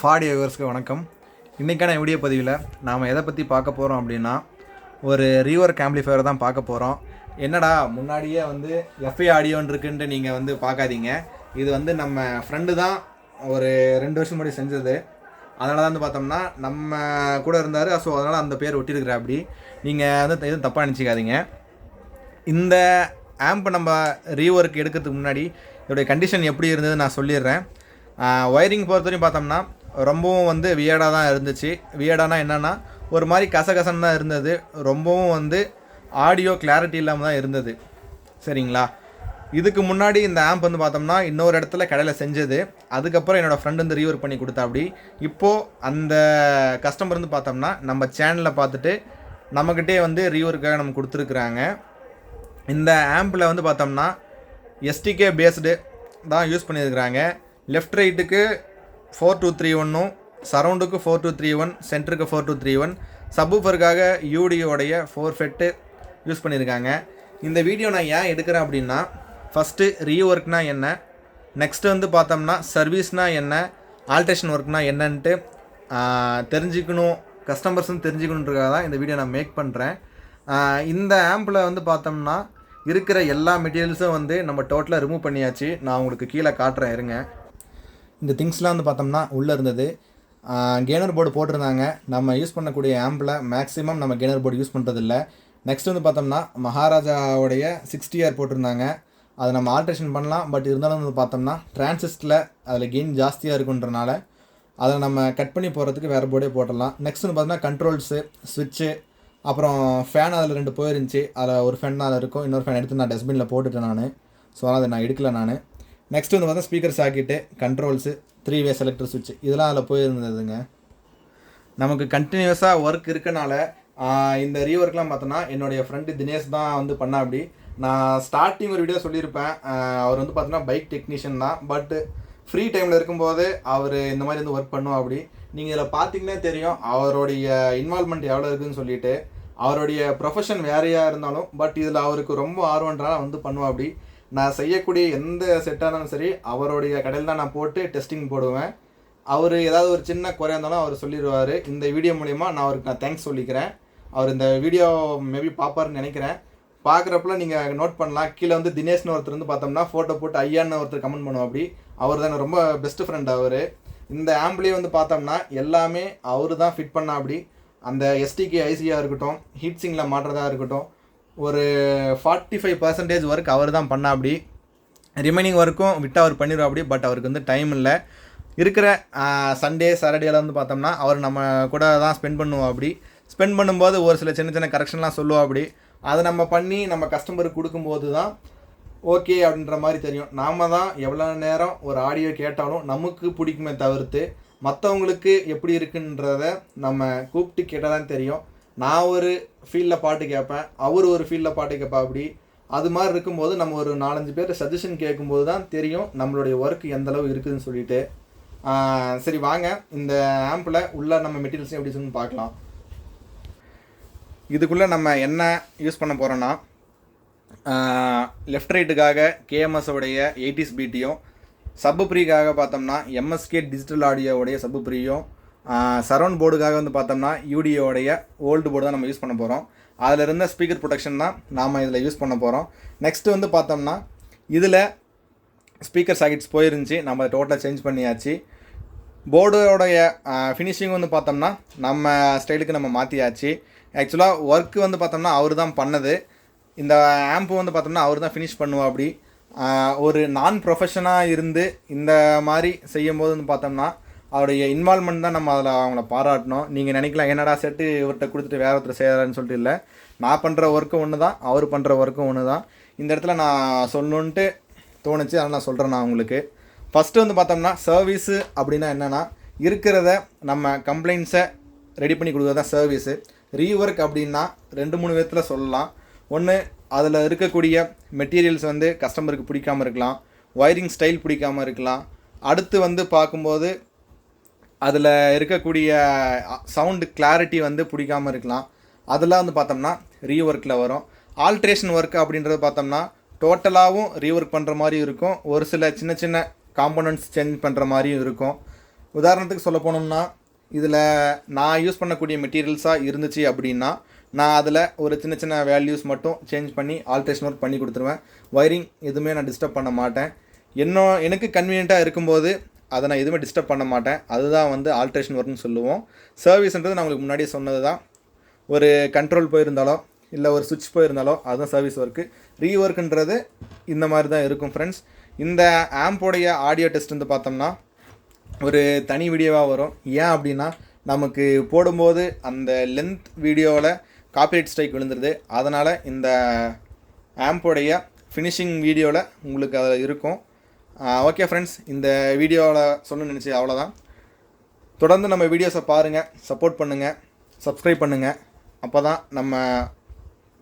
ஃபாடி வியூவர்ஸ்க்கு வணக்கம். இன்றைக்கான வீடியோ பதிவில் நாம் எதை பற்றி பார்க்க போகிறோம் அப்படின்னா ஒரு ரீவர்க் ஆம்ப்ளிஃபையர் தான் பார்க்க போகிறோம் என்னடா முன்னாடியே வந்து எஃப்ஐ ஆடியோன்னு இருக்குன்ட்டு நீங்கள் வந்து பார்க்காதீங்க. இது வந்து நம்ம ஃப்ரெண்டு தான் ஒரு ரெண்டு வருஷம் முன்னாடி செஞ்சது. அதனால தான் வந்து பார்த்தோம்னா நம்ம கூட இருந்தார். ஸோ அதனால் அந்த பேர் ஒட்டியிருக்கிற அப்படி நீங்கள் வந்து எதுவும் தப்பாக நினச்சிக்காதீங்க. இந்த ஆம்பை நம்ம ரீஒர்க் எடுக்கிறதுக்கு முன்னாடி இதோடைய கண்டிஷன் எப்படி இருந்தது நான் சொல்லிடுறேன். ஒயரிங் பொறுத்தவரையும் பார்த்தோம்னா ரொம்பவும் வந்து வியடாக தான் இருந்துச்சு. வியடானா என்னென்னா ஒரு மாதிரி கசகசன்னு தான் இருந்தது. ரொம்பவும் வந்து ஆடியோ கிளாரிட்டி இல்லாமல் தான் இருந்தது. சரிங்களா? இதுக்கு முன்னாடி இந்த ஆம்ப் வந்து பார்த்தோம்னா இன்னொரு இடத்துல கடையில் செஞ்சது. அதுக்கப்புறம் என்னோடய ஃப்ரெண்டு வந்து ரீவர் பண்ணி கொடுத்தா அப்படி இப்போது அந்த கஸ்டமர் வந்து பார்த்தோம்னா நம்ம சேனலில் பார்த்துட்டு நம்மக்கிட்டே வந்து ரீவருக்காக நம்ம கொடுத்துருக்குறாங்க. இந்த ஆம்பில் வந்து பார்த்தோம்னா எஸ்டிகே பேஸ்டு தான் யூஸ் பண்ணியிருக்கிறாங்க லெஃப்ட் ரைட்டுக்கு ஃபோர் டூ த்ரீ ஒன்னும் சரவுண்டுக்கு ஃபோர் டூ த்ரீ ஒன் சென்டருக்கு ஃபோர் டூ த்ரீ ஒன் சப்வூஃபருக்காக யூடியோடைய ஃபோர் ஃபெட்டு யூஸ் பண்ணியிருக்காங்க. இந்த வீடியோ நான் ஏன் எடுக்கிறேன் அப்படின்னா ஃபஸ்ட்டு ரீஒர்க்னா என்ன நெக்ஸ்ட்டு வந்து பார்த்தோம்னா சர்வீஸ்னால் என்ன ஆல்ட்ரேஷன் ஒர்க்னா என்னன்ட்டு தெரிஞ்சுக்கணும் கஸ்டமர்ஸும் தெரிஞ்சுக்கணுன்றதுக்காக தான் இந்த வீடியோ நான் மேக் பண்ணுறேன் இந்த ஆம்பில் வந்து பார்த்தோம்னா இருக்கிற எல்லா மெட்டீரியல்ஸும் வந்து நம்ம டோட்டலாக ரிமூவ் பண்ணியாச்சு. நான் உங்களுக்கு கீழே காட்டுறேன் இருங்க. இந்த திங்ஸ்லாம் வந்து பார்த்தோம்னா உள்ளே இருந்தது. கேனர் போர்டு போட்டிருந்தாங்க. நம்ம யூஸ் பண்ணக்கூடிய ஆம்பில் மேக்ஸிமம் நம்ம கேனர் போர்டு யூஸ் பண்ணுறதில்ல நெக்ஸ்ட் வந்து பார்த்தோம்னா மகாராஜாவுடைய சிக்ஸ்டி இயர் போட்டிருந்தாங்க. அதை நம்ம ஆல்ட்ரேஷன் பண்ணலாம். பட் இருந்தாலும் வந்து பார்த்தோம்னா டிரான்சிஸ்டில் அதில் கெயின் ஜாஸ்தியாக இருக்குன்றனால அதை நம்ம கட் பண்ணி போகிறதுக்கு வேறு போர்டே போட்டுடலாம். நெக்ஸ்ட் வந்து பார்த்தோம்னா கண்ட்ரோல்ஸு ஸ்விட்சு அப்புறம் ஃபேன் அதில் ரெண்டு போயிருந்துச்சு. அதில் ஒரு ஃபேன் தான் அதில் இருக்கும். இன்னொரு ஃபேன் எடுத்து நான் டஸ்ட்பினில் போட்டுட்டேன் நான். ஸோ அதை நான் எடுக்கல நான். நெக்ஸ்ட் வந்து பார்த்தா speaker socket controls three way selector சுவிட்ச் இதெல்லாம் அதில் போயிருந்ததுங்க. நமக்கு கண்டினியூஸாக ஒர்க் இருக்கனால இந்த ரீஒர்க்லாம் பார்த்தோன்னா என்னுடைய ஃப்ரெண்டு தினேஷ் தான் வந்து பண்ணா அப்படி. நான் ஸ்டார்டிங் ஒரு வீடியோ சொல்லியிருப்பேன். அவர் வந்து பார்த்தோன்னா பைக் டெக்னீஷியன் தான். பட்டு ஃப்ரீ டைமில் இருக்கும்போது அவர் இந்த மாதிரி வந்து ஒர்க் பண்ணுவோம் அப்படி. நீங்கள் இதில் பார்த்தீங்கன்னா தெரியும் அவருடைய இன்வால்மெண்ட் எவ்வளோ இருக்குதுன்னு சொல்லிட்டு. அவருடைய ப்ரொஃபஷன் வேறையாக இருந்தாலும் பட் இதில் அவருக்கு ரொம்ப ஆர்வன்றால வந்து பண்ணுவோம் அப்படி. நான் செய்யக்கூடிய எந்த செட்டாக இருந்தாலும் சரி அவருடைய கடையில் தான் நான் போட்டு டெஸ்டிங் போடுவேன். அவர் ஏதாவது ஒரு சின்ன குறையா இருந்தாலும் அவர் சொல்லிடுவார். இந்த வீடியோ மூலிமா நான் அவருக்கு நான் தேங்க்ஸ் சொல்லிக்கிறேன். அவர் இந்த வீடியோ மேபி பார்ப்பாருன்னு நினைக்கிறேன். பார்க்குறப்பல நீங்கள் நோட் பண்ணலாம். கீழே வந்து தினேஷ்னு ஒருத்தர் வந்து பார்த்தோம்னா ஃபோட்டோ போட்டு ஐயான்னு ஒருத்தர் கமெண்ட் பண்ணுவோம் அப்படி. அவர் தான் ரொம்ப பெஸ்ட் ஃப்ரெண்ட் அவர். இந்த ஆம்பிளே வந்து பார்த்தோம்னா எல்லாமே அவர் தான் ஃபிட் பண்ணா அப்படி. அந்த எஸ்டிகே ஐசியாக இருக்கட்டும் ஹீட் சிங்கில் மாட்டுறதா இருக்கட்டும் ஒரு ஃபார்ட்டி ஃபைவ் பர்சன்டேஜ் ஒர்க் அவர் தான் பண்ணா அப்படி. ரிமைனிங் ஒர்க்கும் விட்டு அவர் பண்ணிடுவோம் அப்படி பட் அவருக்கு வந்து டைம் இல்லை. இருக்கிற சண்டே சாட்டர்டேல வந்து பார்த்தோம்னா அவர் நம்ம கூட தான் ஸ்பெண்ட் பண்ணுவோம் அப்படி. ஸ்பெண்ட் பண்ணும்போது ஒரு சில சின்ன சின்ன கரெக்ஷன்லாம் சொல்லுவோம் அப்படி. அதை நம்ம பண்ணி நம்ம கஸ்டமருக்கு கொடுக்கும்போது தான் ஓகே அப்படின்ற மாதிரி தெரியும். நாம தான் எவ்வளோ நேரம் ஒரு ஆடியோ கேட்டாலும் நமக்கு பிடிக்குமே தவிர்த்து மற்றவங்களுக்கு எப்படி இருக்குன்றத நம்ம கூப்பிட்டு கேட்டால் தான் தெரியும். நான் ஒரு ஃபீல்டில் பாட்டு கேட்பேன் அவர் ஒரு ஃபீல்டில் பாட்டு கேட்பா அப்படி. அது மாதிரி இருக்கும்போது நம்ம ஒரு நாலஞ்சு பேர் சஜஷன் கேட்கும்போது தான் தெரியும் நம்மளுடைய ஒர்க் எந்த அளவு இருக்குதுன்னு சொல்லிட்டு. சரி வாங்க. இந்த ஆம்பில் உள்ள நம்ம மெட்டீரியல்ஸ் எப்படி இருக்குன்னு பார்க்கலாம். இதுக்குள்ளே நம்ம என்ன யூஸ் பண்ண போகிறோன்னா லெஃப்ட் ரைட்டுக்காக கேஎம்எஸ்ஸோடைய எயிட்டிஸ் பிடியும் சப்பு ப்ரீக்காக பார்த்தோம்னா எம்எஸ்கே டிஜிட்டல் ஆடியோவுடைய சப்பு ப்ரீயும் சரௌண்ட் போர்டுக்காக வந்து பார்த்தோம்னா யூடியோடைய ஓல்டு போர்டு தான் நம்ம யூஸ் பண்ண போகிறோம் அதில் இருந்த ஸ்பீக்கர் ப்ரொடெக்ஷன் தான் நாம் இதில் யூஸ் பண்ண போகிறோம் நெக்ஸ்ட்டு வந்து பார்த்தோம்னா இதில் ஸ்பீக்கர் சாக்கெட்ஸ் போயிருந்துச்சு. நம்ம டோட்டலாக சேஞ்ச் பண்ணியாச்சு. போர்டோடைய ஃபினிஷிங் வந்து பார்த்தோம்னா நம்ம ஸ்டைலுக்கு நம்ம மாற்றியாச்சு ஆக்சுவலாக ஒர்க்கு வந்து பார்த்தோம்னா அவர் தான் பண்ணது. இந்த ஆம்பு வந்து பார்த்தோம்னா அவர் தான் ஃபினிஷ் பண்ணுவோம் அப்படி ஒரு நான் ப்ரொஃபஷனாக இருந்து இந்த மாதிரி செய்யும்போது வந்து பார்த்தோம்னா அவருடைய இன்வால்மெண்ட் தான் நம்ம அதில் அவங்கள பாராட்டணும். நீங்கள் நினைக்கலாம் என்னடா செட்டு இவர்கிட்ட கொடுத்துட்டு வேற ஒருத்தர் செய்கிறாருன்னு சொல்லிட்டு இல்லை. நான் பண்ணுற ஒர்க்கும் ஒன்று தான் அவர் பண்ணுற ஒர்க்கும் ஒன்று தான் இந்த இடத்துல நான் சொல்லணுன்ட்டு தோணுச்சு அதனால் நான் சொல்கிறேன் நான் உங்களுக்கு. ஃபஸ்ட்டு வந்து பார்த்தோம்னா சர்வீஸு அப்படின்னா என்னென்னா இருக்கிறத நம்ம கம்ப்ளைண்ட்ஸை ரெடி பண்ணி கொடுக்குறது தான் சர்வீஸு ரீஒர்க் அப்படின்னா ரெண்டு மூணு விதத்தில் சொல்லலாம். ஒன்று அதில் இருக்கக்கூடிய மெட்டீரியல்ஸ் வந்து கஸ்டமருக்கு பிடிக்காம இருக்கலாம். ஒயரிங் ஸ்டைல் பிடிக்காம இருக்கலாம். அடுத்து வந்து பார்க்கும்போது அதில் இருக்கக்கூடிய சவுண்டு கிளாரிட்டி வந்து பிடிக்காம இருக்கலாம். அதெல்லாம் வந்து பார்த்தோம்னா ரீஒர்க்கில் வரும். ஆல்ட்ரேஷன் ஒர்க் அப்படின்றது பார்த்தோம்னா டோட்டலாகவும் ரீஒர்க் பண்ணுற மாதிரி இருக்கும். ஒரு சில சின்ன சின்ன காம்போனன்ட்ஸ் சேஞ்ச் பண்ணுற மாதிரியும் இருக்கும். உதாரணத்துக்கு சொல்ல போனோம்னா இதில் நான் யூஸ் பண்ணக்கூடிய மெட்டீரியல்ஸாக இருந்துச்சு அப்படின்னா நான் அதில் ஒரு சின்ன சின்ன வேல்யூஸ் மட்டும் சேஞ்ச் பண்ணி ஆல்ட்ரேஷன் ஒர்க் பண்ணி கொடுத்துருவேன். ஒயரிங் எதுவுமே நான் டிஸ்டர்ப் பண்ண மாட்டேன். இன்னும் எனக்கு கன்வீனியண்ட்டாக இருக்கும்போது அதை நான் எதுவுமே டிஸ்டர்ப் பண்ண மாட்டேன். அதுதான் வந்து ஆல்ட்ரேஷன் ஒர்க்னு சொல்லுவோம். சர்வீஸ்ன்றது நான் உங்களுக்கு முன்னாடியே சொன்னது தான் ஒரு கண்ட்ரோல் போயிருந்தாலோ இல்லை ஒரு சுவிட்ச் போயிருந்தாலோ அதுதான் சர்வீஸ் ஒர்க்கு ரீஒர்க்குன்றது இந்த மாதிரி தான் இருக்கும் ஃப்ரெண்ட்ஸ் இந்த ஆம்போடைய ஆடியோ டெஸ்ட் வந்து பார்த்தோம்னா ஒரு தனி வீடியோவாக வரும். ஏன் அப்படின்னா நமக்கு போடும்போது அந்த லென்த் வீடியோவில் காப்பிரைட் ஸ்ட்ரைக் விழுந்துருது. அதனால் இந்த ஆம்போடைய ஃபினிஷிங் வீடியோவில் உங்களுக்கு அதில் இருக்கும். ஓகே ஃப்ரெண்ட்ஸ் இந்த வீடியோவில் சொல்லணும்னு நினச்சி அவ்வளோதான் தொடர்ந்து நம்ம வீடியோஸை பாருங்கள் சப்போர்ட் பண்ணுங்கள் சப்ஸ்கிரைப் பண்ணுங்கள் அப்போ தான் நம்ம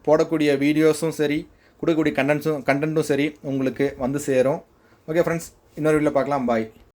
போடக்கூடிய வீடியோஸும் சரி கொடுக்கக்கூடிய கண்டென்ட்ஸும் கண்டென்ட்டும் சரி உங்களுக்கு வந்து சேரும். ஓகே ஃப்ரெண்ட்ஸ் இன்னொரு வீடியோவில் பார்க்கலாம். பாய்